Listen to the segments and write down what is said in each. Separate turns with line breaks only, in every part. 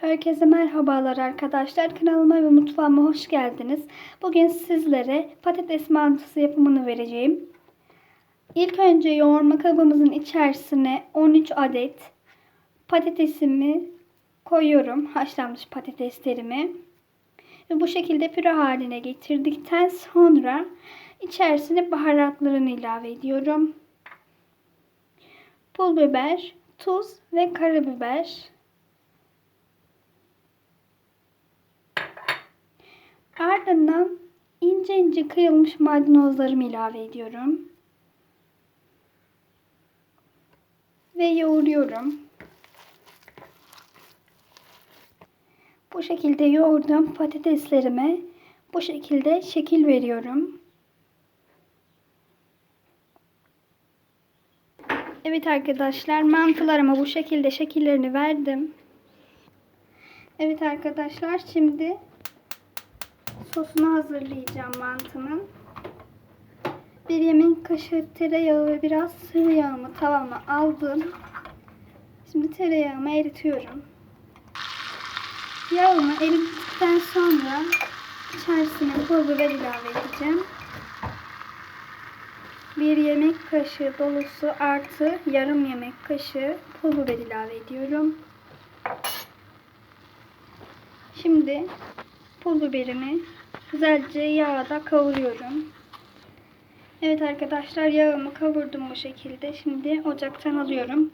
Herkese merhabalar arkadaşlar. Kanalıma ve mutfağıma hoş geldiniz. Bugün sizlere patates mantısı yapımını vereceğim. İlk önce yoğurma kabımızın içerisine 13 adet patatesimi koyuyorum. Haşlanmış patateslerimi. Ve bu şekilde püre haline getirdikten sonra içerisine baharatlarını ilave ediyorum. Pul biber, tuz ve karabiber. Ardından ince ince kıyılmış maydanozlarımı ilave ediyorum. Ve yoğuruyorum. Bu şekilde yoğurduğum patateslerime bu şekilde şekil veriyorum. Evet arkadaşlar mantılarıma bu şekilde şekillerini verdim. Evet arkadaşlar şimdi sosunu hazırlayacağım mantının. Bir yemek kaşığı tereyağı ve biraz sıvı yağımı tavama aldım. Şimdi tereyağımı eritiyorum. Yağımı erittikten sonra içerisine pul biber ilave edeceğim. Bir yemek kaşığı dolusu artı yarım yemek kaşığı pul biber ilave ediyorum. Şimdi pul biberimi güzelce yağda kavuruyorum. Evet arkadaşlar yağımı kavurdum bu şekilde. Şimdi ocaktan alıyorum.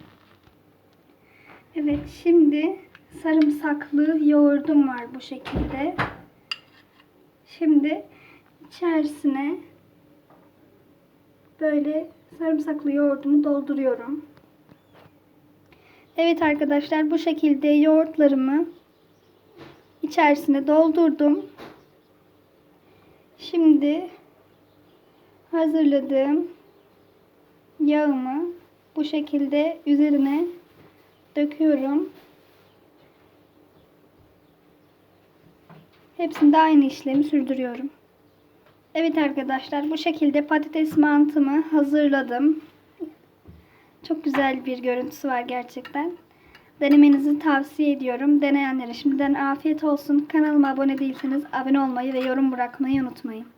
Evet şimdi sarımsaklı yoğurdum var bu şekilde. Şimdi içerisine böyle sarımsaklı yoğurdumu dolduruyorum. Evet arkadaşlar bu şekilde yoğurtlarımı içerisine doldurdum. Şimdi hazırladığım yağımı bu şekilde üzerine döküyorum. Hepsinde aynı işlemi sürdürüyorum. Evet arkadaşlar bu şekilde patates mantımı hazırladım. Çok güzel bir görüntüsü var gerçekten. Denemenizi tavsiye ediyorum. Deneyenlere şimdiden afiyet olsun. Kanalıma abone değilseniz abone olmayı ve yorum bırakmayı unutmayın.